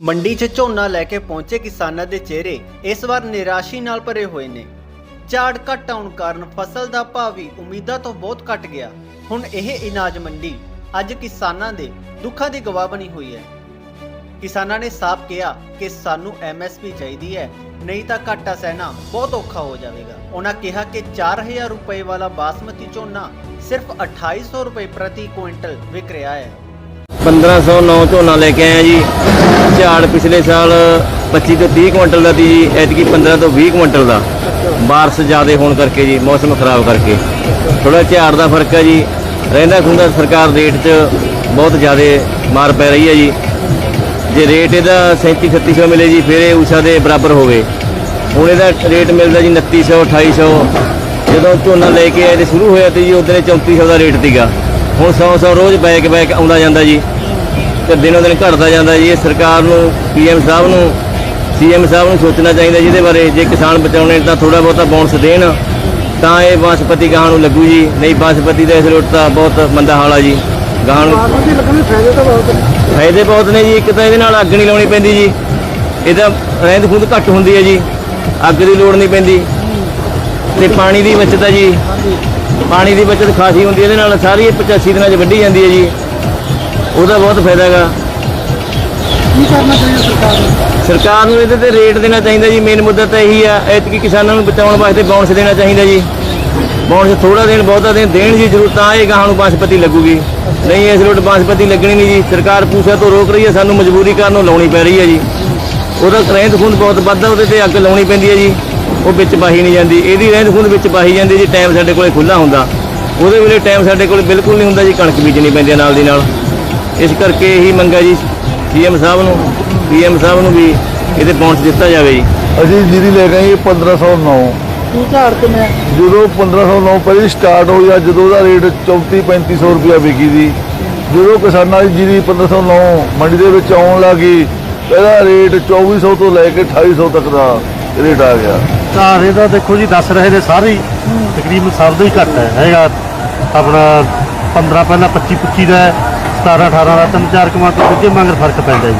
ਮੰਡੀ 'ਚ ਝੋਨਾ ਲੈ ਕੇ ਪਹੁੰਚੇ ਕਿਸਾਨਾਂ ਦੇ ਚਿਹਰੇ ਇਸ ਵਾਰ ਨਿਰਾਸ਼ੀ ਨਾਲ ਭਰੇ ਹੋਏ ਨੇ। ਝਾੜ ਘੱਟ ਆਉਣ ਕਾਰਨ ਫਸਲ ਦਾ ਭਾਅ ਵੀ ਉਮੀਦਾਂ ਤੋਂ ਬਹੁਤ ਘਟ ਗਿਆ। ਹੁਣ ਇਹ ਇਨਾਜ ਮੰਡੀ ਅੱਜ ਕਿਸਾਨਾਂ ਦੇ ਦੁੱਖਾਂ ਦੀ ਗਵਾਹ ਬਣੀ ਹੋਈ ਹੈ। ਕਿਸਾਨਾਂ ਨੇ ਸਾਫ਼ ਕਿਹਾ ਕਿ ਸਾਨੂੰ ਐਮਐਸਪੀ ਚਾਹੀਦੀ ਹੈ, ਨਹੀਂ ਤਾਂ ਘਾਟਾ ਸਹਿਣਾ ਬਹੁਤ ਔਖਾ ਹੋ ਜਾਵੇਗਾ। ਉਹਨਾਂ ਕਿਹਾ ਕਿ 4000 ਰੁਪਏ ਵਾਲਾ ਬਾਸਮਤੀ ਝੋਨਾ ਸਿਰਫ 2800 ਰੁਪਏ ਪ੍ਰਤੀ ਕੁਇੰਟਲ ਵਿਕ ਰਿਹਾ ਹੈ। 1509 ਝੋਨਾ ਲੈ ਕੇ ਆਇਆ ਜੀ। ਝਾੜ ਪਿਛਲੇ ਸਾਲ 25 ਤੋਂ 30 ਕੁਇੰਟਲ ਦਾ ਸੀ ਜੀ ਐਤਕੀ 15 ਤੋਂ 20 ਕੁਇੰਟਲ ਦਾ। ਬਾਰਿਸ਼ ਜ਼ਿਆਦਾ ਹੋਣ ਕਰਕੇ ਜੀ, ਮੌਸਮ ਖਰਾਬ ਕਰਕੇ। ਥੋੜਾ ਝਾੜ ਦਾ ਫ਼ਰਕ ਹੈ ਜੀ। ਰਹਿੰਦਾ ਖੁੰਦਾ ਸਰਕਾਰ ਰੇਟ 'ਚ ਬਹੁਤ ਜ਼ਿਆਦਾ ਮਾਰ ਪੈ ਰਹੀ ਹੈ ਜੀ। ਜੇ ਰੇਟ ਇਹਦਾ 37 3600 ਮਿਲੇ ਜੀ, ਫਿਰ ਇਹ ਊਸ਼ਾ ਦੇ ਬਰਾਬਰ ਹੋਵੇ। ਹੁਣ ਇਹਦਾ ਰੇਟ ਮਿਲਦਾ ਜੀ 2900 2800 ਜਦੋਂ ਝੋਨਾ ਲੈ ਕੇ ਆਏ ਤੇ ਸ਼ੁਰੂ ਹੋਇਆ ਤੇ ਜੀ, ਉਦੋਂ 3400 ਦਾ ਰੇਟ ਸੀਗਾ। ਹੁਣ 100 100 ਰੋਜ਼ ਬੈਕ ਬੈਕ ਆਉਂਦਾ ਜਾਂਦਾ ਜੀ। ਤੇ ਦਿਨੋਂ ਦਿਨ ਘਟਦਾ ਜਾਂਦਾ ਜੀ ਇਹ ਸਰਕਾਰ ਨੂੰ ਪੀਐਮ ਸਾਹਿਬ ਨੂੰ ਸੀਐਮ ਸਾਹਿਬ ਨੂੰ ਸੋਚਣਾ ਚਾਹੀਦਾ ਜਿਹਦੇ ਬਾਰੇ ਜੇ ਕਿਸਾਨ ਬਚਾਉਣੇ ਤਾਂ ਥੋੜਾ ਬਹੁਤਾ ਬੋਨਸ ਦੇਣ ਤਾਂ ਇਹ ਬਾਸਪਤੀ ਗਾਹਾਂ ਨੂੰ ਲੱਗੂ ਜੀ ਨਹੀਂ ਬਾਸਪਤੀ ਦਾ ਇਸ ਰੋਟ ਤਾਂ ਬਹੁਤ ਮੰਦਾ ਹਾਲ ਆ ਜੀ ਗਾਹਾਂ ਨੂੰ ਫਾਇਦੇ ਤਾਂ ਬਹੁਤ ਨੇ। ਫਾਇਦੇ ਬਹੁਤ ਨੇ ਜੀ ਇੱਕ ਤਾਂ ਇਹਦੇ ਨਾਲ ਅੱਗ ਨਹੀਂ ਲਾਉਣੀ ਪੈਂਦੀ ਜੀ ਇਹਦਾ ਰਹਿੰਦ ਖੂੰਦ ਘੱਟ ਹੁੰਦੀ ਹੈ ਜੀ ਅੱਗ ਦੀ ਲੋੜ ਨਹੀਂ ਪੈਂਦੀ ਤੇ ਪਾਣੀ ਦੀ ਬਚਤ ਹੈ ਜੀ ਪਾਣੀ ਦੀ ਬਚਤ ਖਾਸੀ ਹੁੰਦੀ ਹੈ ਇਹਦੇ ਨਾਲ ਸਾਰੀ ਇਹ 85 ਦਿਨਾਂ 'ਚ ਵੱਢੀ ਜਾਂਦੀ ਹੈ ਜੀ। ਉਹਦਾ ਬਹੁਤ ਫਾਇਦਾ ਹੈਗਾ। ਕੀ ਕਰਨਾ ਚਾਹੀਦਾ ਸਰਕਾਰ ਨੂੰ? ਸਰਕਾਰ ਨੂੰ ਇਹਦੇ ਤੇ ਰੇਟ ਦੇਣਾ ਚਾਹੀਦਾ ਜੀ ਮੇਨ ਮੁੱਦਾ ਤਾਂ ਇਹੀ ਆ ਐਤਕੀ ਕਿਸਾਨਾਂ ਨੂੰ ਬਚਾਉਣ ਵਾਸਤੇ ਬੋਨਸ ਦੇਣਾ ਚਾਹੀਦਾ ਜੀ। ਬੋਨਸ ਥੋੜਾ ਦੇਣ ਬਹੁਤਾ ਦੇਣ ਦੇਣ ਜੀ ਜ਼ਰੂਰ ਤਾਂ ਇਹ ਗਾਹਾਂ ਨੂੰ ਬਾਸਪਤੀ ਲੱਗੂਗੀ। ਨਹੀਂ ਇਸ ਰੋਡ ਬਾਸਪਤੀ ਲੱਗਣੀ ਨਹੀਂ ਜੀ ਸਰਕਾਰ ਪੂਛਾ ਤੋਂ ਰੋਕ ਰਹੀ ਹੈ ਸਾਨੂੰ ਮਜਬੂਰੀ ਕਾਰਨ ਉਹ ਲਾਉਣੀ ਪੈ ਰਹੀ ਹੈ ਜੀ। ਉਹਦਾ ਰਹਿੰਦ ਖੂੰਦ ਬਹੁਤ ਵੱਧਦਾ ਉਹਦੇ ਤੇ ਅੱਗ ਲਾਉਣੀ ਪੈਂਦੀ ਹੈ ਜੀ। ਉਹ ਵਿੱਚ ਪਾਹੀ ਨਹੀਂ ਜਾਂਦੀ ਇਹਦੀ ਰਹਿੰਦ ਖੂੰਦ ਵਿੱਚ ਪਾਹੀ ਜਾਂਦੀ ਜੀ ਟਾਈਮ ਸਾਡੇ ਕੋਲੇ ਖੁੱਲਾ ਹੁੰਦਾ। ਉਹਦੇ ਵੇਲੇ ਟਾਈਮ ਸਾਡੇ ਕੋਲ ਬਿਲਕੁਲ ਨਹੀਂ ਹੁੰਦਾ ਜੀ ਕਣਕ ਬੀਜਣੀ ਪੈਂਦੀ ਹੈ ਨਾਲ ਦੀ ਨਾਲ। ਇਸ ਕਰਕੇ ਇਹੀ ਮੰਗਾ ਜੀ ਸੀਐਮ ਸਾਹਿਬ ਨੂੰ ਪੀਐਮ ਸਾਹਿਬ ਨੂੰ ਵੀ ਇਹਦੇ ਬੋਨਸ ਦਿੱਤਾ ਜਾਵੇ ਜੀ। ਅਸੀਂ ਜੀਰੀ ਲੈ ਗਏ 1509 ਕੀ ਝਾੜ ਕਿਵੇਂ ਆ? ਜਦੋਂ 1509 ਪਹਿਲੀ ਸਟਾਰਟ ਹੋਈ ਆ ਜਦੋਂ ਉਹਦਾ ਰੇਟ 34 3500 ਰੁਪਇਆ ਵਿਕੀ ਸੀ ਜਦੋਂ ਕਿਸਾਨਾਂ ਦੀ ਜੀਰੀ 1509 ਮੰਡੀ ਦੇ ਵਿੱਚ ਆਉਣ ਲੱਗੀ ਇਹਦਾ ਰੇਟ 2400 ਤੋਂ ਲੈ ਕੇ 2800 ਤੱਕ ਦਾ ਰੇਟ ਆ ਗਿਆ। ਦੇਖੋ ਜੀ ਦੱਸ ਰਹੇ ਨੇ ਸਾਰੇ ਹੀ। ਤਕਰੀਬਨ ਸਭ ਦਾ ਹੀ ਘੱਟ ਹੈ। ਹੈਗਾ ਆਪਣਾ 15 ਪਹਿਲਾਂ 25 25 ਦਾ ਹੈ, 17 18 ਦਾ ਤਿੰਨ ਚਾਰ ਕਮਾਂਟਰ ਦੂਜੇ ਮੰਗਰ ਫ਼ਰਕ ਪੈਂਦਾ ਜੀ।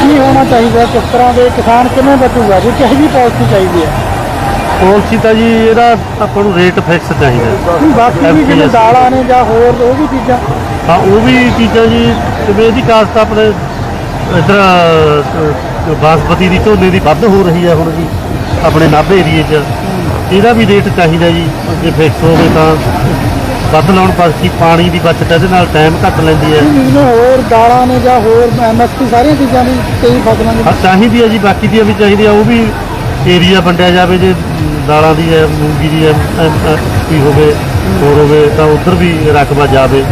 ਕੀ ਹੋਣਾ ਚਾਹੀਦਾ ਕਿਸ ਤਰ੍ਹਾਂ ਦੇ ਕਿਸਾਨ ਕਿਵੇਂ ਬਚੂਗਾ? ਜੀ ਕਿਹੋ ਜਿਹੀ ਪਾਲਿਸੀ ਚਾਹੀਦੀ ਹੈ। ਪਾਲਿਸੀ ਤਾਂ ਜੀ ਇਹਦਾ ਆਪਾਂ ਨੂੰ ਰੇਟ ਫਿਕਸ ਚਾਹੀਦਾ। ਬਾਕੀ ਵੀ FPS ਦਾਲਾਂ ਨੇ ਜਾਂ ਹੋਰ ਉਹ ਵੀ ਚੀਜ਼ਾਂ। ਹਾਂ ਉਹ ਵੀ ਚੀਜ਼ਾਂ ਜੀ ਜਿਵੇਂ ਇਹਦੀ ਕਾਸਤ ਆਪਣੇ ਇਧਰ ਬਾਸਪਤੀ ਦੀ ਝੋਨੇ ਦੀ ਵੱਧ ਹੋ ਰਹੀ ਹੈ ਹੁਣ ਜੀ ਆਪਣੇ ਨਾਭੇ ਏਰੀਏ 'ਚ। ਇਹਦਾ ਵੀ ਰੇਟ ਚਾਹੀਦਾ ਜੀ ਜੇ ਫਿਕਸ ਹੋਵੇ ਤਾਂ। ਵੱਧ ਲਾਉਣ ਬਾਕੀ ਪਾਣੀ ਦੀ ਬਚਤ ਇਹਦੇ ਨਾਲ ਟਾਈਮ ਘੱਟ ਲੈਂਦੀ ਹੈ। ਜਿਵੇਂ ਹੋਰ ਦਾਲਾਂ ਨੇ ਜਾਂ ਹੋਰ ਐਮਐਸਪੀ ਸਾਰੀਆਂ ਚੀਜ਼ਾਂ ਦੀ ਕਈ ਫਸਲਾਂ ਦੀ ਹਾਂ ਚਾਹੀਦੀ ਹੈ ਜੀ ਬਾਕੀ ਦੀਆਂ ਵੀ ਚਾਹੀਦੀ ਆ ਉਹ ਵੀ ਏਰੀਆ ਵੰਡਿਆ ਜਾਵੇ ਜੇ ਦਾਲਾਂ ਦੀ ਹੈ ਮੂੰਗੀ ਦੀ ਹੈ ਐਮ- ਐਮ- ਕੀ ਹੋਵੇ ਹੋਰ ਹੋਵੇ ਤਾਂ ਉਧਰ ਵੀ ਰਕਬਾ ਜਾਵੇ।